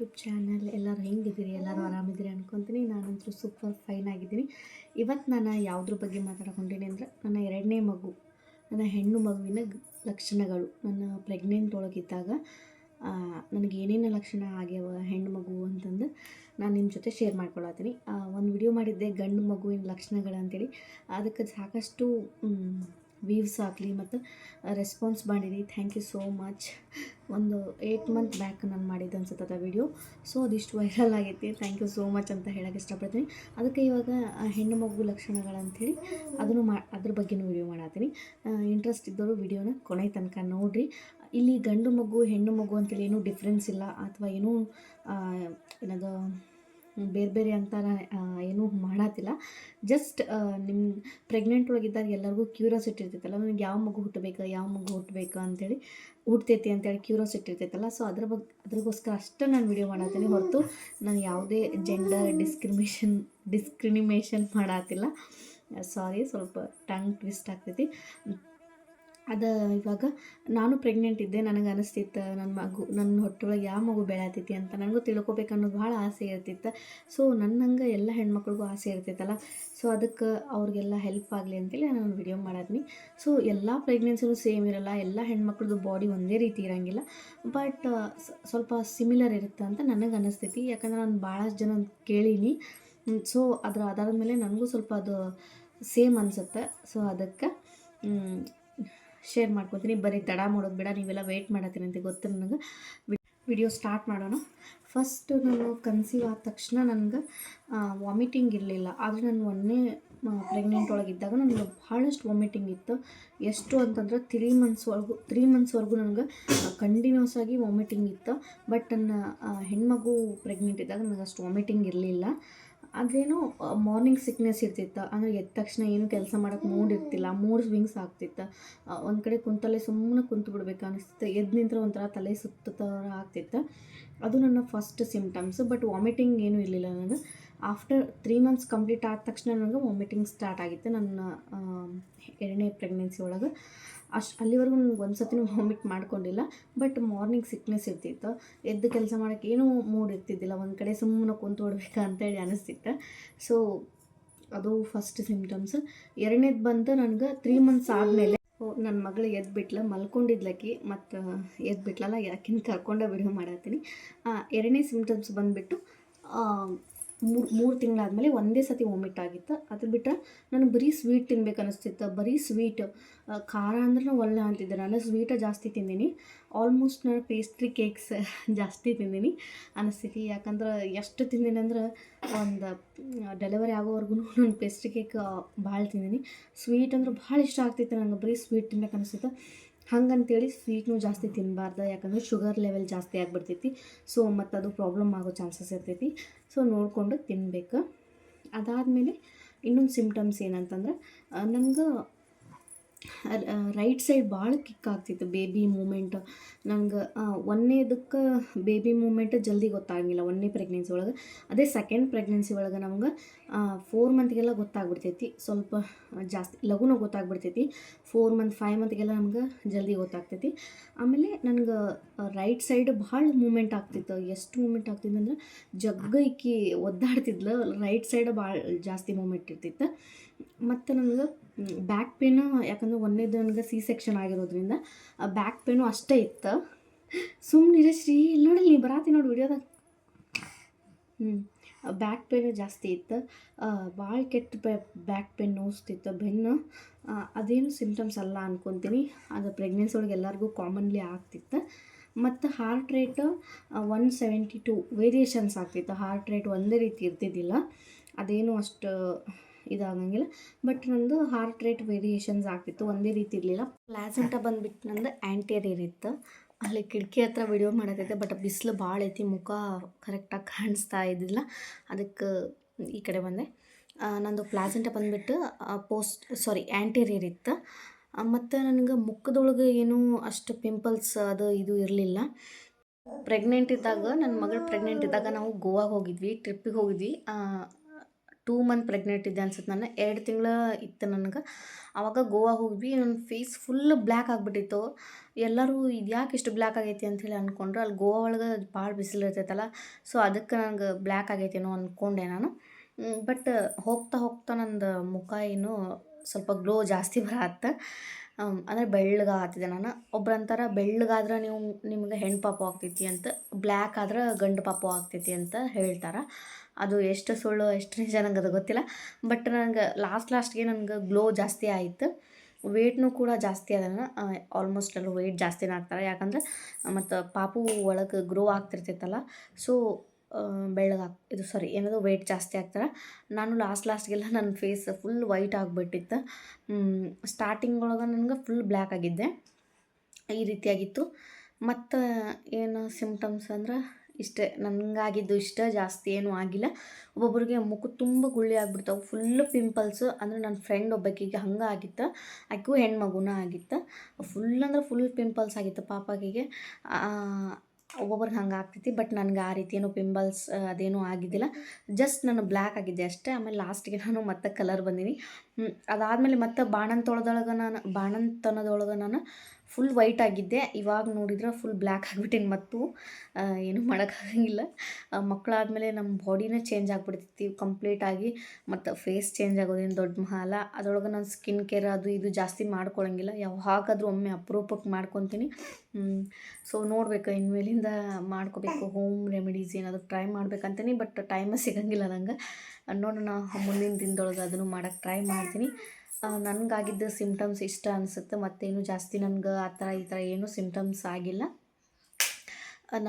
YouTube channel, ಎಲ್ಲರೂ ಹೆಂಗಿದ್ದೀರಿ, ಎಲ್ಲರೂ ಆರಾಮಿದ್ದೀರಿ ಅನ್ಕೊತೀನಿ. ನಾನಂತೂ ಸೂಪರ್ ಫೈನ್ ಆಗಿದ್ದೀನಿ. ಇವತ್ತು ನಾನು ಯಾವುದ್ರ ಬಗ್ಗೆ ಮಾತಾಡ್ಕೊಂಡಿನಿ ಅಂದರೆ, ನನ್ನ ಎರಡನೇ ಮಗು, ನನ್ನ ಹೆಣ್ಣು ಮಗುವಿನ ಲಕ್ಷಣಗಳು. ನನ್ನ ಪ್ರೆಗ್ನೆಂಟ್ ಒಳಗಿದ್ದಾಗ ನನಗೆ ಏನೇನು ಲಕ್ಷಣ ಆಗ್ಯಾವ ಹೆಣ್ಣು ಮಗು ಅಂತಂದು ನಾನು ನಿಮ್ಮ ಜೊತೆ ಶೇರ್ ಮಾಡ್ಕೊಳತ್ತೀನಿ. ಒಂದು ವಿಡಿಯೋ ಮಾಡಿದ್ದೆ ಗಂಡು ಮಗುವಿನ ಲಕ್ಷಣಗಳು ಅಂತೇಳಿ ಅದಕ್ಕೆ ಸಾಕಷ್ಟು ವ್ಯೂವ್ಸ್ ಆಗಲಿ ಮತ್ತು ರೆಸ್ಪಾನ್ಸ್ ಮಾಡಿರಿ. ಥ್ಯಾಂಕ್ ಯು ಸೋ ಮಚ್ ಒಂದು ಏಯ್ಟ್ ಮಂತ್ ಬ್ಯಾಕ್ ನಾನು ಮಾಡಿದ್ದು ಅನ್ಸುತ್ತೆ ಅದ ವಿಡಿಯೋ ಸೊ ಅದಿಷ್ಟು ವೈರಲ್ ಆಗೈತಿ. ಥ್ಯಾಂಕ್ ಯು ಸೋ ಮಚ್ ಅಂತ ಹೇಳೋಕ್ಕೆ ಇಷ್ಟಪಡ್ತೀನಿ. ಅದಕ್ಕೆ ಇವಾಗ ಹೆಣ್ಣು ಮಗು ಲಕ್ಷಣಗಳಂಥೇಳಿ ಅದನ್ನು ಮಾ, ಅದ್ರ ಬಗ್ಗೆನೂ ವಿಡಿಯೋ ಮಾಡತ್ತೀನಿ ಇಂಟ್ರೆಸ್ಟ್ ಇದ್ದವರು ವಿಡಿಯೋನ ಕೊನೆ ತನಕ ನೋಡಿರಿ. ಇಲ್ಲಿ ಗಂಡು ಮಗು, ಹೆಣ್ಣು ಮಗು ಅಂತೇಳಿ ಏನೂ ಡಿಫ್ರೆನ್ಸ್ ಇಲ್ಲ. ಅಥವಾ ಏನೂ ಏನದು ಬೇರೆ ಬೇರೆ ಅಂತ ಏನು ಮಾಡತ್ತಿಲ್ಲ ಜಸ್ಟ್ ನಿಮ್ಮ ಪ್ರೆಗ್ನೆಂಟ್ ಒಳಗಿದ್ದಾಗ ಎಲ್ಲರಿಗೂ ಕ್ಯೂರಿಯಾಸಿಟಿ ಇರ್ತೈತಲ್ಲ ನನಗೆ ಯಾವ ಮಗು ಹುಟ್ಟಬೇಕು, ಯಾವ ಮಗು ಹುಟ್ಟಬೇಕು ಅಂತೇಳಿ, ಹುಟ್ತೈತಿ ಅಂತೇಳಿ ಕ್ಯೂರಿಯಾಸಿಟಿ ಇರ್ತೈತಲ್ಲ ಸೊ ಅದ್ರ ಬಗ್ಗೆ ಅದ್ರಗೋಸ್ಕರ ಅಷ್ಟೇ ನಾನು ವಿಡಿಯೋ ಮಾಡತ್ತೀನಿ ಹೊರತು ನಾನು ಯಾವುದೇ ಜೆಂಡರ್ ಡಿಸ್ಕ್ರಿಮಿಷನ್ ಡಿಸ್ಕ್ರಿಮಿನೇಷನ್ ಮಾಡತ್ತಿಲ್ಲ ಸಾರಿ ಸ್ವಲ್ಪ ಟಂಗ್ ಟ್ವಿಸ್ಟ್ ಆಗ್ತೈತಿ. ಅದು ಇವಾಗ ನಾನು ಪ್ರೆಗ್ನೆಂಟ್ ಇದ್ದೆ, ನನಗೆ ಅನಿಸ್ತಿತ್ತು ನನ್ನ ಮಗು ನನ್ನ ಹೊಟ್ಟೆಯೊಳಗೆ ಯಾವ ಮಗು ಬೆಳೆಯತೈತಿ ಅಂತ ನನಗೂ ತಿಳ್ಕೊಬೇಕು ಅನ್ನೋದು ಭಾಳ ಆಸೆ ಇರ್ತಿತ್ತು. ಸೊ ನನ್ನಂಗೆ ಎಲ್ಲ ಹೆಣ್ಮಕ್ಳಿಗೂ ಆಸೆ ಇರ್ತೈತಲ್ಲ ಸೊ ಅದಕ್ಕೆ ಅವ್ರಿಗೆಲ್ಲ ಹೆಲ್ಪ್ ಆಗಲಿ ಅಂತೇಳಿ ನಾನು ವಿಡಿಯೋ ಮಾಡಿದ್ನಿ. ಸೊ ಎಲ್ಲ ಪ್ರೆಗ್ನೆನ್ಸಿನೂ ಸೇಮ್ ಇರಲ್ಲ, ಎಲ್ಲ ಹೆಣ್ಮಕ್ಳದ್ದು ಬಾಡಿ ಒಂದೇ ರೀತಿ ಇರೋಂಗಿಲ್ಲ. ಬಟ್ ಸ್ವಲ್ಪ ಸಿಮಿಲರ್ ಇರುತ್ತೆ ಅಂತ ನನಗೆ ಅನಿಸ್ತೈತಿ ಯಾಕಂದ್ರೆ ನಾನು ಭಾಳಷ್ಟು ಜನ ಕೇಳೀನಿ. ಸೊ ಅದರ ಆಧಾರದ ಮೇಲೆ ನನಗೂ ಸ್ವಲ್ಪ ಅದು ಸೇಮ್ ಅನಿಸುತ್ತೆ. ಸೊ ಅದಕ್ಕೆ ಶೇರ್ ಮಾಡ್ಕೊತೀನಿ. ಬರೀ ತಡ ಮಾಡೋದು ಬೇಡ, ನೀವೆಲ್ಲ ವೆಯ್ಟ್ ಮಾಡತ್ತೀನಿ ಅಂತ ಗೊತ್ತು ನನಗೆ. ವಿಡಿಯೋ ಸ್ಟಾರ್ಟ್ ಮಾಡೋಣ. ಫಸ್ಟ್ ನಾನು ಕನ್ಸೀವ್ ಆದ ತಕ್ಷಣ ನನಗೆ ವಾಮಿಟಿಂಗ್ ಇರಲಿಲ್ಲ. ಆದರೆ ನಾನು ಒಂದೇ ಪ್ರೆಗ್ನೆಂಟ್ ಒಳಗಿದ್ದಾಗ ನನಗೆ ಭಾಳಷ್ಟು ವಾಮಿಟಿಂಗ್ ಇತ್ತು. ಎಷ್ಟು ಅಂತಂದ್ರೆ ತ್ರೀ ಮಂತ್ಸ್ವರೆಗೂ ತ್ರೀ ಮಂತ್ಸ್ವರೆಗೂ ನನಗೆ ಕಂಟಿನ್ಯೂಸ್ ಆಗಿ ವಾಮಿಟಿಂಗ್ ಇತ್ತು. ಬಟ್ ನನ್ನ ಹೆಣ್ಮಗು ಪ್ರೆಗ್ನೆಂಟ್ ಇದ್ದಾಗ ನನಗೆ ಅಷ್ಟು ವಾಮಿಟಿಂಗ್ ಇರಲಿಲ್ಲ. ಅದೇನೋ ಮಾರ್ನಿಂಗ್ ಸಿಕ್ನೆಸ್ ಇರ್ತಿತ್ತು. ಅಂದರೆ ಎದ್ದ ತಕ್ಷಣ ಏನು ಕೆಲಸ ಮಾಡೋಕ್ಕೆ ಮೂಡ್ ಇರ್ತಿಲ್ಲ. ಮೂಡ್ ಸ್ವಿಂಗ್ಸ್ ಆಗ್ತಿತ್ತು. ಒಂದು ಕಡೆ ಕುಂತಲ್ಲೇ ಸುಮ್ಮನೆ ಕುಂತು ಬಿಡ್ಬೇಕು ಅನಿಸ್ತಿತ್ತು. ಎದ್ದು ನಿಂತರ ಒಂಥರ ತಲೆ ಸುತ್ತ ಥರ ಆಗ್ತಿತ್ತು. ಅದು ನನ್ನ ಫಸ್ಟ್ ಸಿಂಪ್ಟಮ್ಸ್ ಬಟ್ ವಾಮಿಟಿಂಗ್ ಏನೂ ಇರಲಿಲ್ಲ ನನಗೆ. ಆಫ್ಟರ್ ತ್ರೀ ಮಂತ್ಸ್ ಕಂಪ್ಲೀಟ್ ಆದ ತಕ್ಷಣ ನನಗೆ ವಾಮಿಟಿಂಗ್ ಸ್ಟಾರ್ಟ್ ಆಗಿತ್ತು. ನನ್ನ ಎರಡನೇ ಪ್ರೆಗ್ನೆನ್ಸಿ ಒಳಗೆ. ಅಷ್ಟು, ಅಲ್ಲಿವರೆಗೂ ನನಗೆ ಒಂದು ಸತಿನೂ ವಾಮಿಟ್ ಮಾಡ್ಕೊಂಡಿಲ್ಲ. ಬಟ್ ಮಾರ್ನಿಂಗ್ ಸಿಕ್ನೆಸ್ ಇರ್ತಿತ್ತು. ಎದ್ದು ಕೆಲಸ ಮಾಡೋಕ್ಕೆ ಏನೂ ಮೂಡ್ ಇರ್ತಿದ್ದಿಲ್ಲ. ಒಂದು ಕಡೆ ಸುಮ್ಮನೆ ಕುಂತು ಅಂತ ಅಂತೇಳಿ ಅನಿಸ್ತಿತ್ತು. ಸೊ ಅದು ಫಸ್ಟ್ ಸಿಮ್ಟಮ್ಸ್ ಎರಡನೇದು ಬಂತು ನನಗೆ ತ್ರೀ ಮಂತ್ಸ್ ಆದಮೇಲೆ ನನ್ನ ಮಗಳು ಎದ್ದು ಬಿಟ್ಲ ಮಲ್ಕೊಂಡಿದ್ಲಕ್ಕಿ ಮತ್ತು ಎದ್ದು ಬಿಟ್ಲಲ್ಲ ಯಾಕಿನ ಕರ್ಕೊಂಡೇ ವಿಡಿಯೋ ಮಾಡತ್ತೀನಿ. ಎರಡನೇ ಸಿಮ್ಟಮ್ಸ್ ಬಂದುಬಿಟ್ಟು ಮೂರು ಮೂರು ತಿಂಗಳಾದಮೇಲೆ ಒಂದೇ ಸತಿ ವಾಮಿಟ್ ಆಗಿತ್ತು. ಅದು ಬಿಟ್ಟರೆ ನಾನು ಬರೀ ಸ್ವೀಟ್ ತಿನ್ಬೇಕು ಅನಿಸ್ತಿತ್ತು. ಬರೀ ಸ್ವೀಟ್ ಖಾರ ಅಂದ್ರೆ ಒಳ್ಳೆ ಅಂತಿದ್ದೆ. ನಾನು ಸ್ವೀಟ ಜಾಸ್ತಿ ತಿಂದೀನಿ. ಆಲ್ಮೋಸ್ಟ್ ನಾನು ಪೇಸ್ಟ್ರಿ ಕೇಕ್ಸ್ ಜಾಸ್ತಿ ತಿಂದೀನಿ ಅನಿಸ್ತೈತಿ ಯಾಕಂದ್ರೆ ಎಷ್ಟು ತಿಂದೀನಿ ಅಂದ್ರೆ ಒಂದು ಡೆಲಿವರಿ ಆಗೋವರೆಗೂ ನಾನು ಪೇಸ್ಟ್ರಿ ಕೇಕ್ ಭಾಳ ತಿಂದೀನಿ. ಸ್ವೀಟ್ ಅಂದ್ರೆ ಭಾಳ ಇಷ್ಟ ಆಗ್ತಿತ್ತು ನನಗೆ ಬರೀ ಸ್ವೀಟ್ ತಿನ್ಬೇಕು ಅನಿಸ್ತಿತ್ತು. ಹಂಗಂತೇಳಿ ಸ್ವೀಟ್ನು ಜಾಸ್ತಿ ತಿನ್ನಬಾರ್ದು ಯಾಕಂದ್ರೆ ಶುಗರ್ ಲೆವೆಲ್ ಜಾಸ್ತಿ ಆಗಿಬಿಡ್ತೈತಿ. ಸೊ ಮತ್ತು ಅದು ಪ್ರಾಬ್ಲಮ್ ಆಗೋ ಚಾನ್ಸಸ್ ಇರ್ತೈತಿ. ಸೊ ನೋಡಿಕೊಂಡು ತಿನ್ನಬೇಕು ಅದಾದಮೇಲೆ ಇನ್ನೊಂದು ಸಿಮ್ಟಮ್ಸ್ ಏನಂತಂದ್ರೆ ನನಗೆ ರೈಟ್ ಸೈಡ್ ಭಾಳ ಕಿಕ್ ಆಗ್ತಿತ್ತು ಬೇಬಿ ಮೂಮೆಂಟ್ ನಂಗೆ ಒಂದನೇದಕ್ಕೆ ಬೇಬಿ ಮೂಮೆಂಟ್ ಜಲ್ದಿ ಗೊತ್ತಾಗಿಲ್ಲ ಒಂದನೇ ಪ್ರೆಗ್ನೆನ್ಸಿ ಒಳಗೆ. ಅದೇ ಸೆಕೆಂಡ್ ಪ್ರೆಗ್ನೆನ್ಸಿ ಒಳಗೆ ನಮ್ಗೆ ಫೋರ್ ಮಂತ್ಗೆಲ್ಲ ಗೊತ್ತಾಗ್ಬಿಡ್ತೈತಿ. ಸ್ವಲ್ಪ ಜಾಸ್ತಿ ಲಘುನ ಗೊತ್ತಾಗ್ಬಿಡ್ತೈತಿ. ಫೋರ್ ಮಂತ್ ಫೈವ್ ಮಂತ್ಗೆಲ್ಲ ನಮ್ಗೆ ಜಲ್ದಿ ಗೊತ್ತಾಗ್ತೈತಿ. ಆಮೇಲೆ ನನಗೆ ರೈಟ್ ಸೈಡ್ ಭಾಳ ಮೂಮೆಂಟ್ ಆಗ್ತಿತ್ತು. ಎಷ್ಟು ಮೂಮೆಂಟ್ ಆಗ್ತಿತ್ತು ಅಂದ್ರೆ ಜಗ್ಗೈಕಿ ಒದ್ದಾಡ್ತಿದ್ಲು. ರೈಟ್ ಸೈಡ್ ಭಾಳ ಜಾಸ್ತಿ ಮೂಮೆಂಟ್ ಇರ್ತಿತ್ತು. ಮತ್ತು ನನಗೆ ಬ್ಯಾಕ್ ಪೇನು ಯಾಕಂದ್ರೆ ಒಂದೇದು ನನಗೆ ಸಿ ಸೆಕ್ಷನ್ ಆಗಿರೋದ್ರಿಂದ ಬ್ಯಾಕ್ ಪೇನು ಅಷ್ಟೇ ಇತ್ತು. ಸುಮ್ಮನೆ ಶ್ರೀ, ಇಲ್ಲಿ ನೋಡಿ ನೀ ಬರಾತಿ ನೋಡಿ ವಿಡಿಯೋದಾಗ ಹ್ಞೂ ಬ್ಯಾಕ್ ಪೇನು ಜಾಸ್ತಿ ಇತ್ತು. ಭಾಳ ಕೆಟ್ಟ ಬ್ಯಾಕ್ ಪೇನ್ ನೋಸ್ತಿತ್ತು ಬೆನ್ನು. ಅದೇನು ಸಿಮ್ಟಮ್ಸ್ ಅಲ್ಲ ಅನ್ಕೊತೀನಿ. ಅದು ಪ್ರೆಗ್ನೆನ್ಸಿ ಒಳಗೆ ಎಲ್ಲರಿಗೂ ಕಾಮನ್ಲಿ ಆಗ್ತಿತ್ತು. ಮತ್ತು heart rate one seventy two variations ಆಗ್ತಿತ್ತು. ಹಾರ್ಟ್ ರೇಟ್ ಒಂದೇ ರೀತಿ ಇರ್ತಿದ್ದಿಲ್ಲ. ಅದೇನು ಅಷ್ಟು ಇದಾಗಂಗಿಲ್ಲ. ಬಟ್ ನಂದು ಹಾರ್ಟ್ ರೇಟ್ ವೇರಿಯೇಷನ್ಸ್ ಆಗ್ತಿತ್ತು, ಒಂದೇ ರೀತಿ ಇರಲಿಲ್ಲ. ಪ್ಲಾಸೆಂಟ ಬಂದುಬಿಟ್ಟು ನಂದು ಆ್ಯಂಟೇರಿಯರ್ ಇತ್ತು. ಅಲ್ಲಿ ಕಿಟಕಿ ಹತ್ರ ವಿಡಿಯೋ ಮಾಡತೈತೆ ಬಟ್ ಬಿಸಿಲು ಭಾಳ ಐತಿ, ಮುಖ ಕರೆಕ್ಟಾಗಿ ಕಾಣಿಸ್ತಾ ಇದ್ದಿಲ್ಲ. ಅದಕ್ಕೆ ಈ ಕಡೆ ಬಂದೆ. ನಂದು ಪ್ಲಾಸೆಂಟ ಬಂದುಬಿಟ್ಟು ಪೋಸ್ಟ್ ಸಾರಿ ಆ್ಯಂಟೇರಿಯರ್ ಇತ್ತು. ಮತ್ತು ನನಗೆ ಮುಖದೊಳಗೆ ಏನೂ ಅಷ್ಟು ಪಿಂಪಲ್ಸ್ ಅದು ಇದು ಇರಲಿಲ್ಲ. ಪ್ರೆಗ್ನೆಂಟ್ ಇದ್ದಾಗ ನನ್ನ ಮಗಳು ಪ್ರೆಗ್ನೆಂಟ್ ಇದ್ದಾಗ ನಾವು ಗೋವಾಗೆ ಹೋಗಿದ್ವಿ ಟ್ರಿಪ್ಪಿಗೆ ಹೋಗಿದ್ವಿ. ಟೂ ಮಂತ್ ಪ್ರೆಗ್ನೆಂಟ್ ಇದ್ದೆ ಅನ್ಸುತ್ತೆ ನಾನು ಎರಡು ತಿಂಗಳ ಇತ್ತು ನನಗೆ. ಆವಾಗ ಗೋವಾ ಹೋಗಿ ನನ್ನ ಫೇಸ್ ಫುಲ್ ಬ್ಲ್ಯಾಕ್ ಆಗಿಬಿಟ್ಟಿತ್ತು. ಎಲ್ಲರೂ ಇದು ಯಾಕೆ ಇಷ್ಟು ಬ್ಲ್ಯಾಕ್ ಆಗೈತಿ ಅಂಥೇಳಿ ಅಂದ್ಕೊಂಡ್ರು ಅಲ್ಲಿ ಗೋವಾ ಒಳಗೆ ಭಾಳ ಬಿಸಿಲು ಇರ್ತೈತಲ್ಲ ಸೊ ಅದಕ್ಕೆ ನನಗೆ ಬ್ಲ್ಯಾಕ್ ಆಗೈತೇನೋ ಅಂದ್ಕೊಂಡೆ ನಾನು. ಬಟ್ ಹೋಗ್ತಾ ಹೋಗ್ತಾ ನಂದು ಮುಖ ಏನು ಸ್ವಲ್ಪ ಗ್ಲೋ ಜಾಸ್ತಿ ಬರತ್ತೆ ಅಂದರೆ ಬೆಳ್ಳಗೆ ಆತಿದೆ ನಾನು. ಒಬ್ರು ಅಂತಾರೆ ಬೆಳ್ಳಗಾದ್ರೆ ನೀವು ನಿಮ್ಗೆ ಹೆಣ್ಣು ಪಾಪು ಆಗ್ತೈತಿ ಅಂತ ಬ್ಲ್ಯಾಕ್ ಆದ್ರೆ ಗಂಡು ಪಾಪು ಆಗ್ತೈತಿ ಅಂತ ಹೇಳ್ತಾರೆ. ಅದು ಎಷ್ಟು ಸುಳ್ಳು ಎಷ್ಟು ನಿಜ ನಂಗೆ ಅದು ಗೊತ್ತಿಲ್ಲ ಬಟ್ ನನಗೆ ಲಾಸ್ಟ್ ಲಾಸ್ಟ್ಗೆ ನನಗೆ ಗ್ಲೋ ಜಾಸ್ತಿ ಆಯಿತು. ವೇಟ್ನೂ ಕೂಡ ಜಾಸ್ತಿ ಅದ ಆಲ್ಮೋಸ್ಟ್ ಎಲ್ಲ ವೆಯ್ಟ್ ಜಾಸ್ತಿನೇ ಆಗ್ತಾರೆ ಯಾಕಂದ್ರೆ, ಮತ್ತು ಪಾಪು ಒಳಗೆ ಗ್ರೋ ಆಗ್ತಿರ್ತೈತಲ್ಲ ಸೊ ಬೆಳ್ಳಗೆ ಇದು ಸಾರಿ ಏನದು ವೆಯ್ಟ್ ಜಾಸ್ತಿ ಆಗ್ತಾರೆ. ನಾನು ಲಾಸ್ಟ್ ಲಾಸ್ಟ್ಗೆಲ್ಲ ನನ್ನ ಫೇಸ್ ಫುಲ್ ವೈಟ್ ಆಗಿಬಿಟ್ಟಿತ್ತು. ಸ್ಟಾರ್ಟಿಂಗ್ ಒಳಗೆ ನನಗೆ ಫುಲ್ ಬ್ಲ್ಯಾಕ್ ಆಗಿದ್ದೆ. ಈ ರೀತಿಯಾಗಿತ್ತು. ಮತ್ತು, ಏನು ಸಿಮ್ಟಮ್ಸ್ ಅಂದ್ರೆ ಇಷ್ಟೇ ನನಗಾಗಿದ್ದು ಇಷ್ಟ ಜಾಸ್ತಿ ಏನೂ ಆಗಿಲ್ಲ. ಒಬ್ಬೊಬ್ಬರಿಗೆ ಮುಖ ತುಂಬ ಗುಳ್ಳಿ ಆಗಿಬಿಡ್ತಾವೆ. ಫುಲ್ಲು ಪಿಂಪಲ್ಸು ಅಂದರೆ ನನ್ನ ಫ್ರೆಂಡ್ ಒಬ್ಬಾಕಿಗೆ ಹಂಗೆ ಆಗಿತ್ತು. ಆಕೆಗೂ ಹೆಣ್ಮಗುನ ಆಗಿತ್ತು. ಫುಲ್ ಅಂದ್ರೆ ಫುಲ್ ಪಿಂಪಲ್ಸ್ ಆಗಿತ್ತು ಪಾಪಾಗಿಗೆ ಒಬ್ಬೊಬ್ರಿಗೆ ಹಂಗೆ ಆಗ್ತೈತಿ ಬಟ್ ನನಗೆ ಆ ರೀತಿ ಏನೂ ಪಿಂಪಲ್ಸ್ ಅದೇನೂ ಆಗಿದ್ದಿಲ್ಲ. ಜಸ್ಟ್ ನಾನು ಬ್ಲ್ಯಾಕ್ ಆಗಿದ್ದೆ ಅಷ್ಟೇ. ಆಮೇಲೆ ಲಾಸ್ಟಿಗೆ ನಾನು ಮತ್ತೆ ಕಲರ್ ಬಂದೀನಿ. ಅದಾದಮೇಲೆ ಮತ್ತೆ ಬಾಣಂತೊಳದೊಳಗೆ ನಾನು, ಬಾಣಂತನದೊಳಗೆ ನಾನು ಫುಲ್ ವೈಟ್ ಆಗಿದ್ದೆ. ಇವಾಗ ನೋಡಿದ್ರೆ ಫುಲ್ ಬ್ಲ್ಯಾಕ್ ಆಗಿಬಿಟ್ಟಿನಿ ಮತ್ತು. ಏನೂ ಮಾಡೋಕ್ಕಾಗಂಗಿಲ್ಲ. ಮಕ್ಕಳಾದಮೇಲೆ ನಮ್ಮ ಬಾಡಿನೇ ಚೇಂಜ್ ಆಗಿಬಿಡ್ತೈತಿ. ಕಂಪ್ಲೀಟಾಗಿ ಮತ್ತು ಫೇಸ್ ಚೇಂಜ್ ಆಗೋದೇನು ದೊಡ್ಡ ಮಹಾಲ. ಅದರೊಳಗೆ ನಾನು ಸ್ಕಿನ್ ಕೇರ್ ಅದು ಇದು ಜಾಸ್ತಿ ಮಾಡ್ಕೊಳಂಗಿಲ್ಲ. ಯಾವಾಗಾದರೂ ಒಮ್ಮೆ ಅಪರೂಪಕ್ಕೆ ಮಾಡ್ಕೊತೀನಿ. ಸೊ ನೋಡ್ಬೇಕು. ಇನ್ಮೇಲಿಂದ ಮಾಡ್ಕೋಬೇಕು. ಹೋಮ್ ರೆಮಿಡೀಸ್ ಏನಾದರೂ ಟ್ರೈ ಮಾಡ್ಬೇಕಂತೀನಿ ಬಟ್ ಟೈಮೇ ಸಿಗಂಗಿಲ್ಲ ನಂಗೆ. ನೋಡೋಣ ಮುಂದಿನ ದಿನದೊಳಗೆ ಅದನ್ನು ಮಾಡೋಕ್ಕೆ ಟ್ರೈ ಮಾಡ್ತೀನಿ. ನನಗಾಗಿದ್ದ ಸಿಮ್ಟಮ್ಸ್ ಇಷ್ಟ ಅನಿಸುತ್ತೆ, ಮತ್ತೇನು ಜಾಸ್ತಿ ನನಗೆ ಆ ಥರ ಈ ಥರ ಏನೂ ಸಿಮ್ಟಮ್ಸ್ ಆಗಿಲ್ಲ.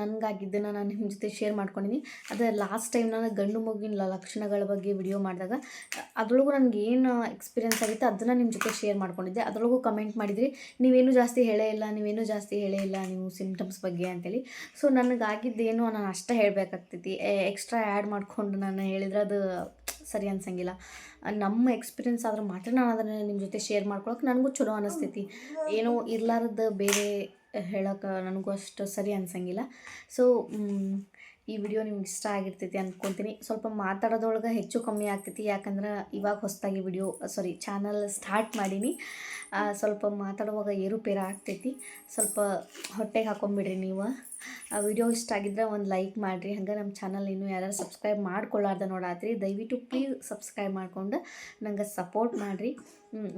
ನನಗಾಗಿದ್ದನ್ನು ನಾನು ನಿಮ್ಮ ಜೊತೆ ಶೇರ್ ಮಾಡ್ಕೊಂಡಿನಿ ಅದೇ ಲಾಸ್ಟ್ ಟೈಮ್ ನಾನು ಗಂಡು ಮಗುವಿನ ಲಕ್ಷಣಗಳ ಬಗ್ಗೆ ವಿಡಿಯೋ ಮಾಡಿದಾಗ ಅದರೊಳಗೂ ನನಗೆ ಏನು ಎಕ್ಸ್ಪೀರಿಯನ್ಸ್ ಆಗಿತ್ತು ಅದನ್ನು ನಿಮ್ಮ ಜೊತೆ ಶೇರ್ ಮಾಡ್ಕೊಂಡಿದ್ದೆ. ಅದರೊಳಗೂ ಕಮೆಂಟ್ ಮಾಡಿದ್ರಿ ನೀವೇನು ಜಾಸ್ತಿ ಹೇಳೇ ಇಲ್ಲ ನೀವೇನು ಜಾಸ್ತಿ ಹೇಳೇ ಇಲ್ಲ ನೀವು ಸಿಮ್ಟಮ್ಸ್ ಬಗ್ಗೆ ಅಂತೇಳಿ. ಸೊ ನನಗಾಗಿದ್ದೇನು ನಾನು ಅಷ್ಟೇ ಹೇಳಬೇಕಾಗ್ತೈತಿ. ಎಕ್ಸ್ಟ್ರಾ ಆ್ಯಡ್ ಮಾಡಿಕೊಂಡು ನಾನು ಹೇಳಿದ್ರೆ ಅದು ಸರಿ ಅನ್ಸಂಗಿಲ್ಲ. ನಮ್ಮ ಎಕ್ಸ್ಪೀರಿಯನ್ಸ್ ಆದ್ರೆ ಮಾತ್ರ ನಾನು ಅದನ್ನು ನಿಮ್ಮ ಜೊತೆ ಶೇರ್ ಮಾಡ್ಕೊಳಕ್ಕೆ ನನಗೂ ಚಲೋ ಅನಿಸ್ತೈತಿ. ಏನೋ ಇರ್ಲಾರದ ಬೇರೆ ಹೇಳೋಕೆ ನನಗೂ ಅಷ್ಟು ಸರಿ ಅನ್ಸಂಗಿಲ್ಲ. ಸೊ ಈ ವಿಡಿಯೋ ನಿಮ್ಗೆ ಇಷ್ಟ ಆಗಿರ್ತೈತಿ ಅಂದ್ಕೊತೀನಿ ಸ್ವಲ್ಪ ಮಾತಾಡೋದ್ರೊಳಗೆ ಹೆಚ್ಚು ಕಮ್ಮಿ ಆಗ್ತೈತಿ. ಯಾಕಂದ್ರೆ ಇವಾಗ ಹೊಸದಾಗಿ ವಿಡಿಯೋ ಸಾರಿ ಚಾನಲ್ ಸ್ಟಾರ್ಟ್ ಮಾಡೀನಿ. ಸ್ವಲ್ಪ ಮಾತಾಡುವಾಗ ಏರುಪೇರು ಆಗ್ತೈತಿ. ಸ್ವಲ್ಪ ಹೊಟ್ಟೆಗೆ ಹಾಕೊಂಬಿಡ್ರಿ ನೀವು. ವಿಡಿಯೋ ಇಷ್ಟ ಆಗಿದ್ರೆ ಒಂದು ಲೈಕ್ ಮಾಡಿರಿ. ಹಂಗೆ ನಮ್ಮ ಚಾನಲ್ ಇನ್ನೂ ಯಾರು ಸಬ್ಸ್ಕ್ರೈಬ್ ಮಾಡ್ಕೊಳ್ಳಾರ್ದ ನೋಡಾತ್ರಿ. ದಯವಿಟ್ಟು ಪ್ಲೀಸ್ ಸಬ್ಸ್ಕ್ರೈಬ್ ಮಾಡ್ಕೊಂಡು ನಂಗೆ ಸಪೋರ್ಟ್ ಮಾಡಿರಿ.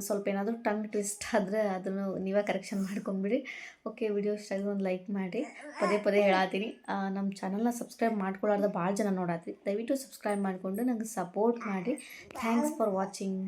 ಸ್ವಲ್ಪ ಏನಾದರೂ ಟಂಗ್ ಟ್ವಿಸ್ಟ್ ಆದರೆ ಅದನ್ನು ನೀವೇ ಕರೆಕ್ಷನ್ ಮಾಡ್ಕೊಂಬಿಡಿ. ಓಕೆ ವಿಡಿಯೋ ಇಷ್ಟ ಆಗಿದ್ರೆ ಒಂದು ಲೈಕ್ ಮಾಡಿ ಪದೇ ಪದೇ ಹೇಳಾತೀನಿ ನಮ್ಮ ಚಾನಲ್ನ ಸಬ್ಸ್ಕ್ರೈಬ್ ಮಾಡ್ಕೊಳ್ಳಾರ್ದ ಭಾಳ ಜನ ನೋಡಾತ್ರಿ. ದಯವಿಟ್ಟು ಸಬ್ಸ್ಕ್ರೈಬ್ ಮಾಡಿಕೊಂಡು ನಂಗೆ ಸಪೋರ್ಟ್ ಮಾಡಿ ಥ್ಯಾಂಕ್ಸ್ ಫಾರ್ ವಾಚಿಂಗ್